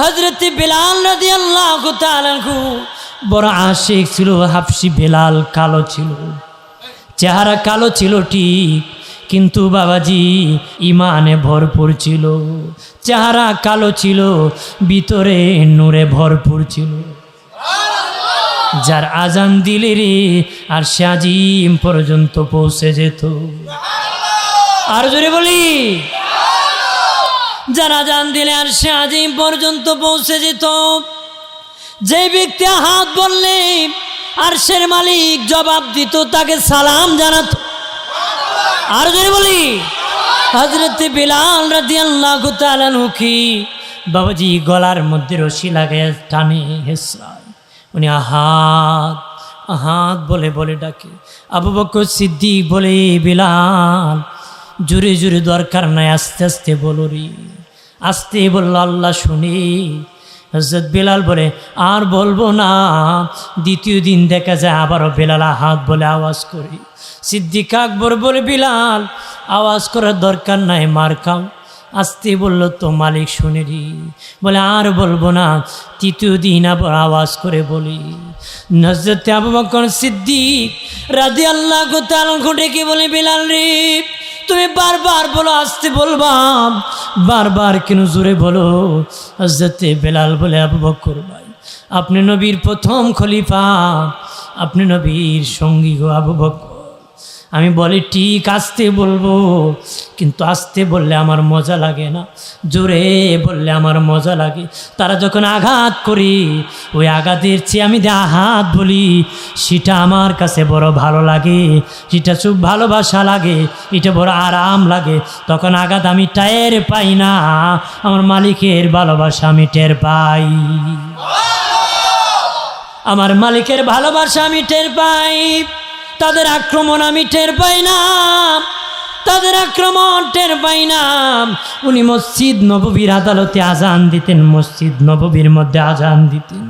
হজরত বেলাল রাজি আল্লাহ বড় আশেক ছিল, হাফসি বেলাল কালো ছিল। চেহারা কালো ছিল ঠিক, কিন্তু বাবাজি ইমানে ভরপুর ছিল। চেহারা কালো ছিল, ভিতরে নূরে ভরপুর ছিল। যার আজান দিলে রে আর সে আজিম পর্যন্ত পৌঁছে যেত। আর জোরে বলি যারা জান দিলে আর সে আজিম পর্যন্ত পৌঁছে যেত। যে ব্যক্তি হাত বললে আর সের মালিক জবাব দিত, তাকে সালাম জানাতো। আর যদি বলি হজরত বিলাল রাজি আল্লাহ কি? বাবাজি গলার মধ্যে রশি লাগে টানে হেসরায়। উনি আহাত আহাত বলে বলে ডাকে। আবু বকর সিদ্দিক বলে বিলাল, জোরে জোরে দরকার নাই, আস্তে আস্তে বলো রে। আস্তে বলল, আল্লাহ শুনি। হজরত বেলাল বলে, আর বলব না। দ্বিতীয় দিন দেখা যায় আবারও বেলাল হাত বলে আওয়াজ করি। সিদ্দিক আকবর বলে, বিলাল, আওয়াজ করার দরকার নাই, মার খাও। আসতে বলল, তো মালিক শুনেরি বলে, আর বলব না। তৃতীয় দিন আবার আওয়াজ করে বলি। নজরত আবু বকর সিদ্দিক রাজি আল্লাহ গোতাল ঘটে কি বলে, বিলাল রে তুমি বারবার বলো, আসতে বলবাম। বারবার কেন জোরে বলো? হজরতে বেলাল বলে, আবু বকর ভাই, আপনি নবীর প্রথম খলিফা। আপনি নবীর সঙ্গী গো আবু বকর। আমি বলি, ঠিক আসতে বলব। কিন্তু আসতে বললে আমার মজা লাগে না। জোরে বললে আমার মজা লাগে। তারা যখন আঘাত করি, ওই আঘাতের চেয়ে আমি যে আঘাত বলি, সেটা আমার কাছে বড় ভালো লাগে, সেটা খুব ভালোবাসা লাগে, এটা বড় আরাম লাগে। তখন আঘাত আমি টের পাই না, আমার মালিকের ভালোবাসা আমি টের পাই। আমার মালিকের ভালোবাসা আমি টের পাই। তাদের আক্রমণ আমি টের পাই না। তাদের আক্রমণ টের পাই না। উনি মসজিদ নববীর আদালতে আজান দিতেন, মসজিদ নববীর মধ্যে আজান দিতেন।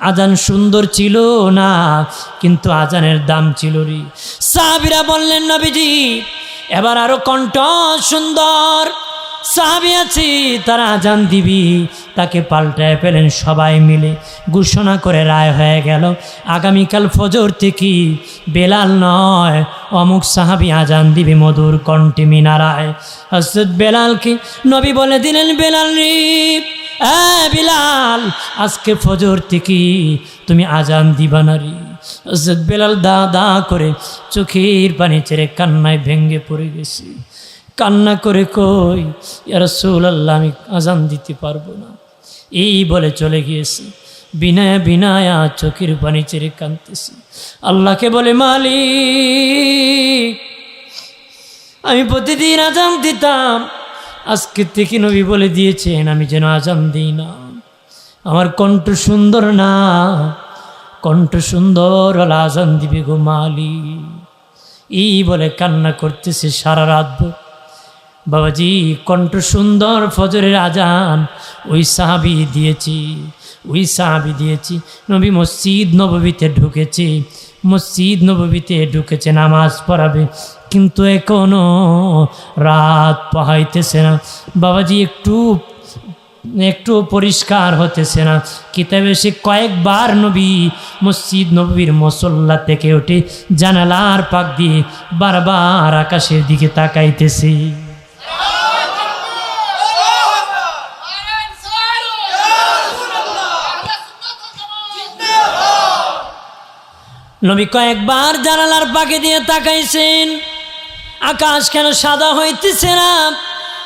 আজান সুন্দর ছিল না, কিন্তু আজানের দাম ছিল রে। সাহাবিরা বললেন, নবীজি, এবার আরও কণ্ঠ সুন্দর। সাহাবি আছি, তারা আজান দিবি। তাকে পাল্টায় পেলেন সবাই মিলে। ঘোষণা করে রায় হয়ে গেল, আগামীকাল ফজর থেকে বেলাল নয়, অমুক সাহাবি আজান দিবি মধুর কণ্ঠে মিনারায়। হজরত বেলালকে নবী বলে দিলেন, বেলাল রে হ্যাঁ বিলাল, আজকে ফজর থেকে তুমি আজান দিবা না রে। হজরত বেলাল দা দা করে চোখের পানি ছেড়ে কান্নায় ভেঙ্গে পড়ে গেছি। কান্না করে কই রসুল আল্লাহ আমি আজান দিতে পারব না। এই বলে চলে গিয়েছে। বিনায়া বিনায়া চোখের পানি চেরে কাঁদতেছি। আল্লাহকে বলে, মালিক, আমি প্রতিদিন আজান দিতাম। আজকে থেকে নবী বলে দিয়েছেন, আমি যেন আজান দিই না। আমার কণ্ঠ সুন্দর না, কণ্ঠ সুন্দর আজান দিবে গো মালি এই বলে কান্না করতেছে সারা রাত ভর। বাবাজি, কণ্ঠ সুন্দর ফজরের আজান। ওই সাহাবি দিয়েছি, ওই সাহাবি দিয়েছি। নবী মসজিদ নববীতে ঢুকেছি, মসজিদ নববীতে ঢুকেছে, নামাজ পড়াবে। কিন্তু এখনও রাত পাহাইতেছে না। বাবাজি, একটু একটু পরিষ্কার হতেছে না। কিতাবে সে কয়েকবার নবী মসজিদ নবীর মসল্লা থেকে ওঠে জানালার পাক দিয়ে বারবার আকাশের দিকে তাকাইতেছে। নবী কয়েকবার জানালার পাকে দিয়ে তাকাইছেন। আকাশ কেন সাদা হইতেছে না?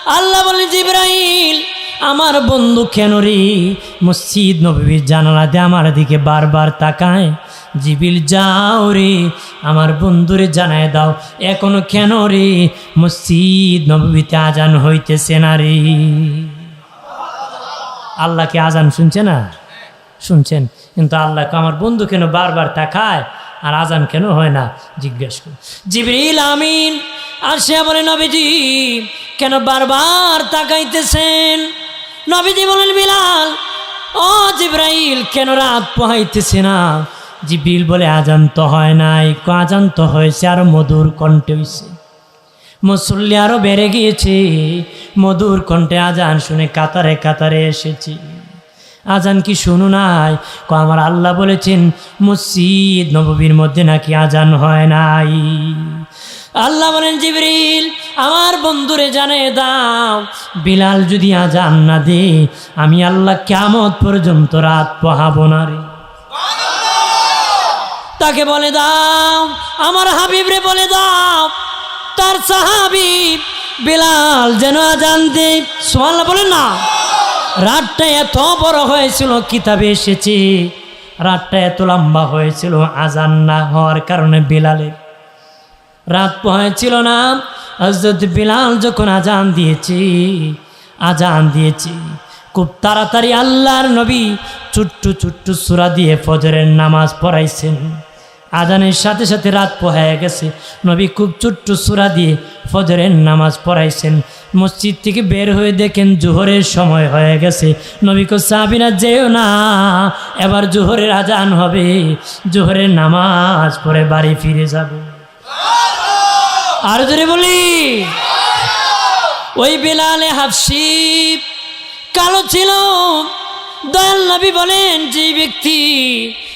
আল্লাহ বলে জিব্রাইল, আমার বন্ধু কেন রে? মসজিদ নবীর জানালা দিয়ে আমার দিকে বারবার তাকায়। জিবিল, যাও রে, আমার বন্ধুরে জানায় দাও। এখনও কেন রে? মসজিদ নবীতে আজান হইতেছে না রে। আল্লাহকে আজান শুনছে না? শুনছেন। কিন্তু আল্লাহকে আমার বন্ধু কেন বারবার তাকায়? আর আজান কেন হয় না? জিজ্ঞেস করি। জিবরিল আমিন, আর সে বলে, নবীজি, কেন বারবার তাকাইতেছেন? নবীজি বলেন, বিলাল, ও জিব্রাইল, কেন রাত পোহাইতেছে না? জিবিল বলে, আজান তো হয় নাই আজান তো হয়েছে, আর মধুর কণ্ঠে হয়েছে মুসল্লি আরও বেড়ে গিয়েছে, মধুর কণ্ঠে আজান শুনে কাতারে কাতারে এসেছি। আজান কি শুনো নাই? ক, আমার আল্লাহ বলেছেন, মসজিদ নববীর মধ্যে নাকি আজান হয় নাই। আল্লাহ বলেন, জিবরিল, আমার বন্ধুরে জানে দাও, বিলাল যদি আজান না দে, আমি আল্লাহ কেমত পর্যন্ত রাত পোহাবো না রে। তাকে বলে দাও, আমার হাবিবরে বলে দাও, তার সাহাবি বিলাল যেন আজান দে সোয়াল্লা বলে না। রাতটা এত বড় হয়েছিল, কিতাবে এসেছে। রাতটা এত লম্বা হয়েছিল, আজান না হওয়ার কারণে বিলালে। রাত পোহাইছিল না হজরত বিলাল যখন আজান দিয়েছি আজান দিয়েছি, খুব তাড়াতাড়ি আল্লাহর নবী চুট্টু চুট্টু সুরা দিয়ে ফজরের নামাজ পড়াইছেন। আজানের সাথে সাথে রাত পোহায় গেছে, নবী খুব চুট্টু সুরা দিয়ে ফজরের নামাজ পড়াইছেন। মসজিদ থেকে বের হয়ে দেখেন জোহরের সময় হয়ে গেছে। নবীকে সাবিনা যেও না, এবার জোহরের আজান হবে। জোহরের নামাজ পরে বাড়ি ফিরে যাব। আর যদি বলি। ওই বেলালে হাফসি কালো ছিল। দয়াল নবী বলেন যে ব্যক্তি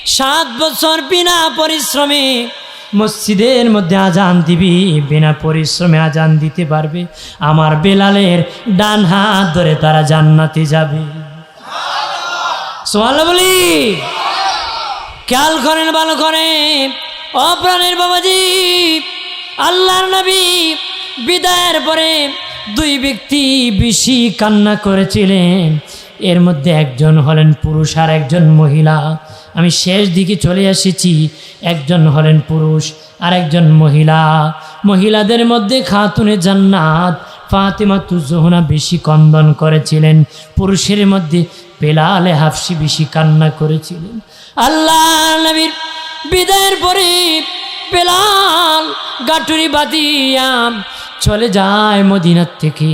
সাত বছর বিনা পরিশ্রমে মসজিদের মধ্যে আজান দিবি, বিনা পরিশ্রমে আজান দিতে পারবে। আমার বেলালের ডান হাত ধরে তারা জান্নাতে যাবে। সোয়াল বলি। খেয়াল করেন, ভালো করেন। অপ্রাণের বাবাজি, আল্লাহর নবী বিদায়ের পরে দুই ব্যক্তি বেশি কান্না করেছিলেন। এর মধ্যে একজন হলেন পুরুষ আর একজন মহিলা। আমি শেষ দিকে চলে এসেছি। একজন হলেন পুরুষ আর একজন মহিলা। মহিলাদের মধ্যে খাতুনে জান্নাত, ফাতেমা তুজোহনা বেশি কন্দন করেছিলেন। পুরুষের মধ্যে বেলালে হাফসি বেশি কান্না করেছিলেন। আল্লাহ নবীর বিদায়ের পরে বেলাল গাটুরি বাদিয়াম চলে যায় মদিনার থেকে।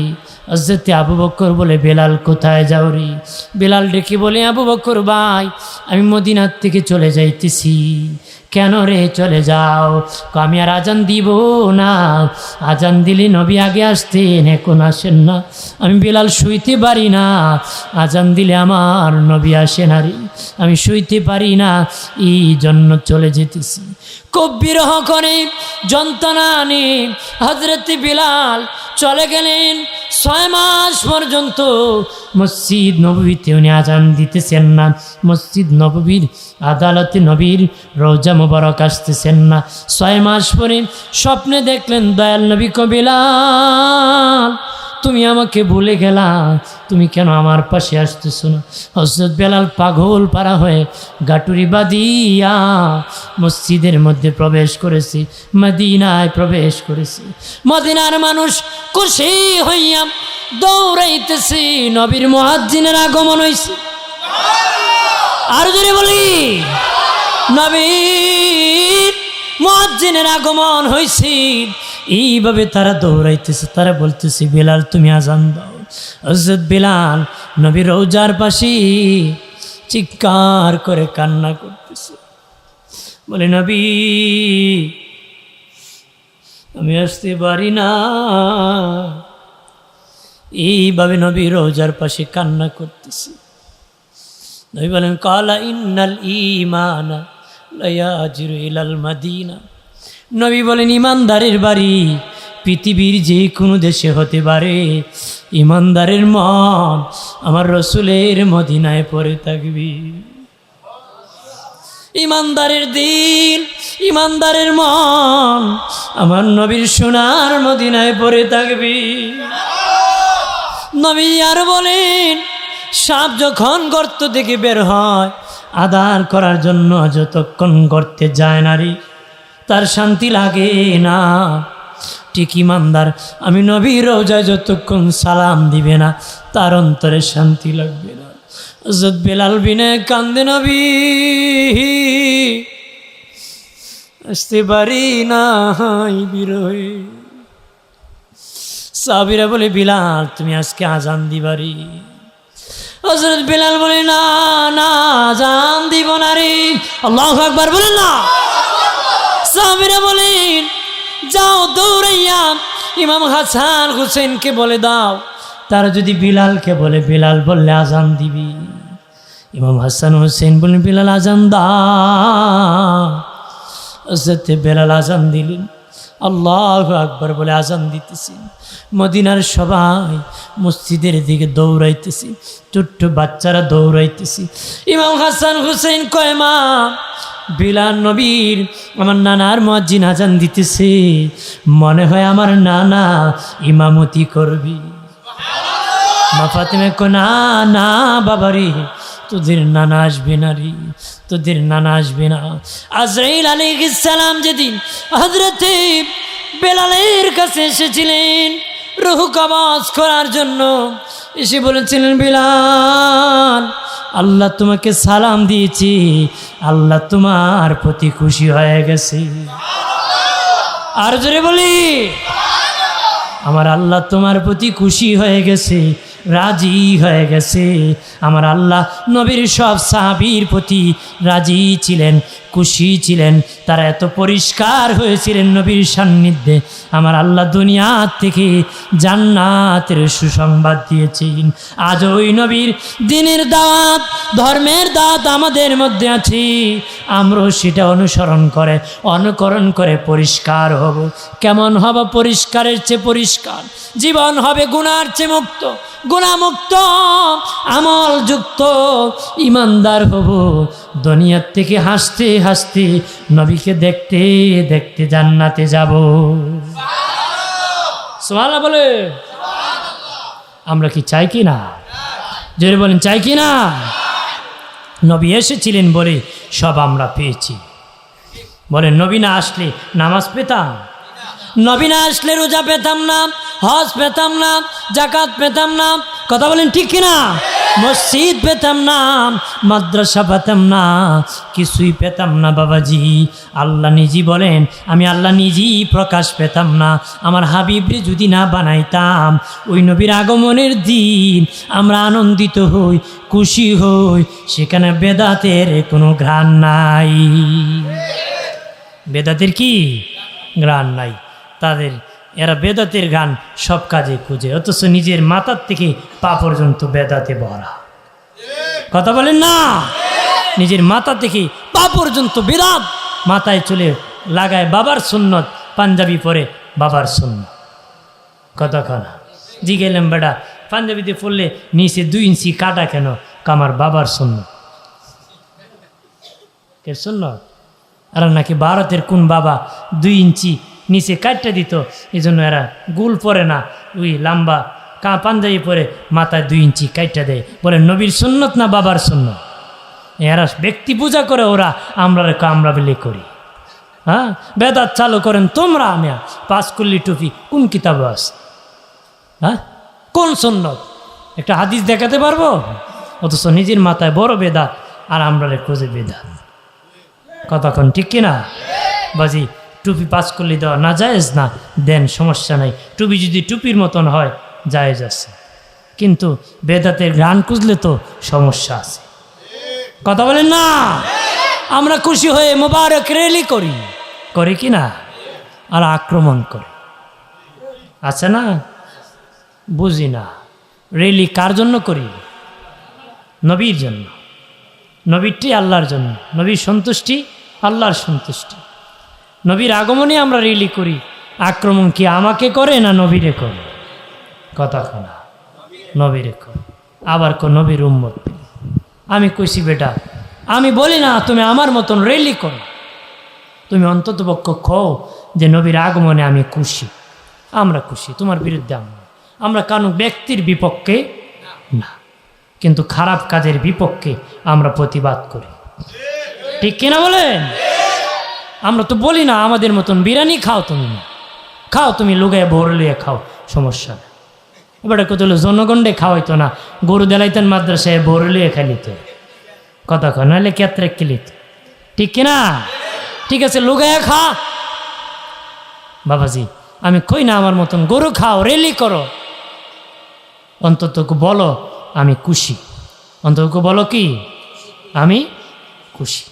হজরতে আবু বক্কর বলে, বেলাল কোথায় যাও রে বেলাল ডেকে বলে, আবু বক্কর ভাই, আমি মদিনার থেকে চলে যাইতেছি। কেন রে চলে যাও? আমি আর আজান দিব না। আজান দিলে নবী আগে আসতেন, এখন আসেন না। আমি বেলাল শুইতে পারি না। আজান দিলে আমার নবী আসে না রে। আমি শুইতে পারি না, এই জন্য চলে যেতেছি। খুব বিরহ করে, যন্ত্রণা নে হজরত বিলাল চলে গেলেন। ছয় মাস পর্যন্ত মসজিদ নবীতে উনি আজান দিতেছেন না। মসজিদ নববীর আদালতে নবীর রোজা মোবারক আসতেছেন না। ছয় মাস পরে স্বপ্নে দেখলেন দয়াল নবী কবিলাল। তুমি আমাকে ভুলে গেলা। তুমি কেন আমার পাশে আসতেছো না? হজরত বেলাল পাগল পারা হয়ে গাটুরি বাদিয়া মসজিদের মধ্যে প্রবেশ করেছি, মদিনায় প্রবেশ করেছি। মদিনার মানুষ খুশি হইয়া দৌড়াইতেছি, নবীর মহাজিনের আগমন হয়েছে আর যদি বলি, নবীর মহাজিনের আগমন হয়েছে এইভাবে তারা দৌড়াইতেছে, তারা বলতেছে, বেলাল, তুমি আজান দাও। হজরত বেলাল নবী রৌজার পাশে চিৎকার করে কান্না করতেছে। বলে, নবী, আমি আসতে পারি না। এইভাবে নবী রোজার পাশে কান্না করতেছে। নবী বলেন, কালা ইন্নাল ইমানা লায়াজিরু ইলাল মাদিনা। নবী বলেন, ইমানদারের বাড়ি পৃথিবীর যে কোনো দেশে হতে পারে। ইমানদারের মন আমার রসুলের মদিনায় পড়ে থাকবি। ইমানদারের দিন ইমানদারের মন আমার নবীর সোনার মদিনায় পড়ে থাকবি। নবী আর বলেন, সাপ যখন গর্ত থেকে বের হয় আদার করার জন্য যতক্ষণ গর্তে যায় নারী তার শান্তি লাগে না। ঠিক ইমানদার, আমি নবীর রোজায় যতক্ষণ সালাম দিবে না, তার অন্তরে শান্তি লাগবে না। হজরত বেলাল বিনে কান্দে নবী। আসতে পারি না হাই বিরহে। সাবিরা বলে, বিলাল, তুমি আজকে আজান দিবারি হজরত বিলাল বলে, না না, আজান দিব না রে। আল্লাহ আকবার বলেন না। সাহাবিরা বলেন, যাও দৌড়াইয়া ইমাম হাসান হুসেনকে বলে দাও। তারা যদি বিলালকে বলে, বিলাল বললে আজান দিবি। ইমাম হাসান হোসেন বলেন বিলাল আজান দা হজরতে বেলাল আজান দিলেন। আল্লাহ আকবর বলে আজান দিতেছি। মদিনার সবাই মসজিদের দিকে দৌড়াইতেছি। ছোট্ট বাচ্চারা দৌড়াইতেছি। ইমাম হাসান হুসেন কয়মা বিলাল নবীর আমার নানার মজ্জিন আজান দিতেছে। মনে হয় আমার নানা ইমামতি করবি। মা ফাতেমা কো, না না, বাবারি, তোদের নানা আসবে না রে, তোদের নানা আসবে না। আজরাইল আলাইহিসসালাম যেদিন হজরতে বেলালের কাছে এসেছিলেন রুহু কবাজ করার জন্য এসে বলেছিলেন, বিলাল আল্লাহ তোমাকে সালাম দিয়েছি, আল্লাহ তোমার প্রতি খুশি হয়ে গেছে। আর জোরে বলি, আমার আল্লাহ তোমার প্রতি খুশি হয়ে গেছে। রাজি হয়ে গেছে। আমার আল্লাহ নবীর সব সাহাবির প্রতি রাজি ছিলেন, খুশি ছিলেন। তারা এত পরিষ্কার হয়েছিলেন নবীর সান্নিধ্যে। আমার আল্লাহ দুনিয়া থেকে জান্নাতের সুসংবাদ দিয়েছেন। আজ ওই নবীর দিনের দাঁত ধর্মের দাঁত আমাদের মধ্যে আছে। আমরাও সেটা অনুসরণ করে, অনুকরণ করে পরিষ্কার হব। কেমন হব পরিষ্কারের চেয়ে পরিষ্কার? জীবন হবে গুণার চেয়ে মুক্ত। গুণামুক্ত আমল যুক্ত ইমানদার হব। দুনিয়ার থেকে হাসতে হাসতে নবীকে দেখতে দেখতে জান্নাতে যাব। সোহালা বলে। আমরা কি চাই কি না? জোরে বলেন, চাই কি না? নবী এসেছিলেন বলে সব আমরা পেয়েছি। বলেন, নবী না আসলে নামাজ পেতাম? নবী না আসলে রোজা পেতাম না। হজ পেতাম না, জাকাত পেতাম না, কথা বলেন ঠিক কিনা? মসজিদ পেতাম না, মাদ্রাসা পেতাম না, কিছুই পেতাম না বাবাজি। আল্লাহ নিজই বলেন, আমি আল্লাহ নিজেই প্রকাশ পেতাম না। আমার হাবিবরে যদি না বানাইতাম, ওই নবীর আগমনের দিন আমরা আনন্দিত হই, খুশি হই, সেখানে বেদাতের কোনো ঘ্রাণ নাই। বেদাতের কি? গান নাই। তাদের এরা বেদাতের গান সব কাজে খুঁজে, অথচ নিজের মাথার থেকে পা পর্যন্ত বেদাতে ভরা। কথা বলেন না? নিজের মাথা থেকে পা পর্যন্ত বেদাত মাথায় চলে লাগায় বাবার সুন্নত, পাঞ্জাবি পরে বাবার সুন্নত। কথা জি গেলাম বেটা, পাঞ্জাবিতে পড়লে নিচে দুই ইঞ্চি কাটা কেন? কামার বাবার সুন্নত। কে সুন্নত? আর নাকি ভারতের কোন বাবা দুই ইঞ্চি নিচে কাটটা দিত। এই জন্য এরা গুল পরে না, ওই লাম্বা কা পাঞ্জাবি পরে মাথায় দুই ইঞ্চি কাটটা দেয়। বলে, নবীর সুন্নত না বাবার সুন্নত? এরা ব্যক্তি পূজা করে, ওরা আমরা আমরা বিলে করি। হ্যাঁ? বেদাত চালু করেন তোমরা আমি পাঁচ কুল্লি টুপি কোন কিতাব আছে? হ্যাঁ? কোন সুন্নত? একটা হাদিস দেখাতে পারব? অথচ নিজের মাথায় বড় বেদাত, আর আমরা খোঁজে বেদাত। কতক্ষণ ঠিক কিনা? বাজি টুপি পাস করলে দেওয়া না জায়েজ না? দেন, সমস্যা নাই। টুপি যদি টুপির মতন হয়, জায়েজ আছে। কিন্তু বেদাতের ঘ্রাণ খুঁজলে তো সমস্যা আছে। কথা বলেন না? আমরা খুশি হয়ে মোবারক রেলি করি। করি কি না? আর আক্রমণ করি। আছে না? বুঝি না। রেলি কার জন্য করি? নবীর জন্য। নবীরটি আল্লাহর জন্য। নবীর সন্তুষ্টি আল্লাহর সন্তুষ্টি। নবীর আগমনে আমরা রিলি করি। আক্রমণ কি আমাকে করে না নবীরে করে? কথা কনা, নবীরে করে। আবার কো নবীর উম্মত। আমি কইছি, বেটা, আমি বলি না তুমি আমার মতন রেলি করো। তুমি অন্তত পক্ষ খো যে নবীর আগমনে আমি খুশি। আমরা খুশি, তোমার বিরুদ্ধে আমরা আমরা কারণ ব্যক্তির বিপক্ষে না। কিন্তু খারাপ কাজের বিপক্ষে আমরা প্রতিবাদ করি। ঠিক কিনা বলেন? আমরা তো বলি না আমাদের মতন বিরিয়ানি খাও তুমি। খাও তুমি লুগায় ভোর লিয়ে খাও, সমস্যা এবারে কত হলো জনগণে খাওয়াইতো না, গরু দেলাইতেন মাদ্রাসায় ভোর লিয়ে কথা কয়, নাহলে কেত্রে কিলিত? ঠিক কিনা? ঠিক আছে, লুগায় খা। বাবাজি, আমি কই না আমার মতন, গরু খাও রেলি করো। অন্তত বলো, আমি খুশি। অন্তত বলো কি? আমি খুশি।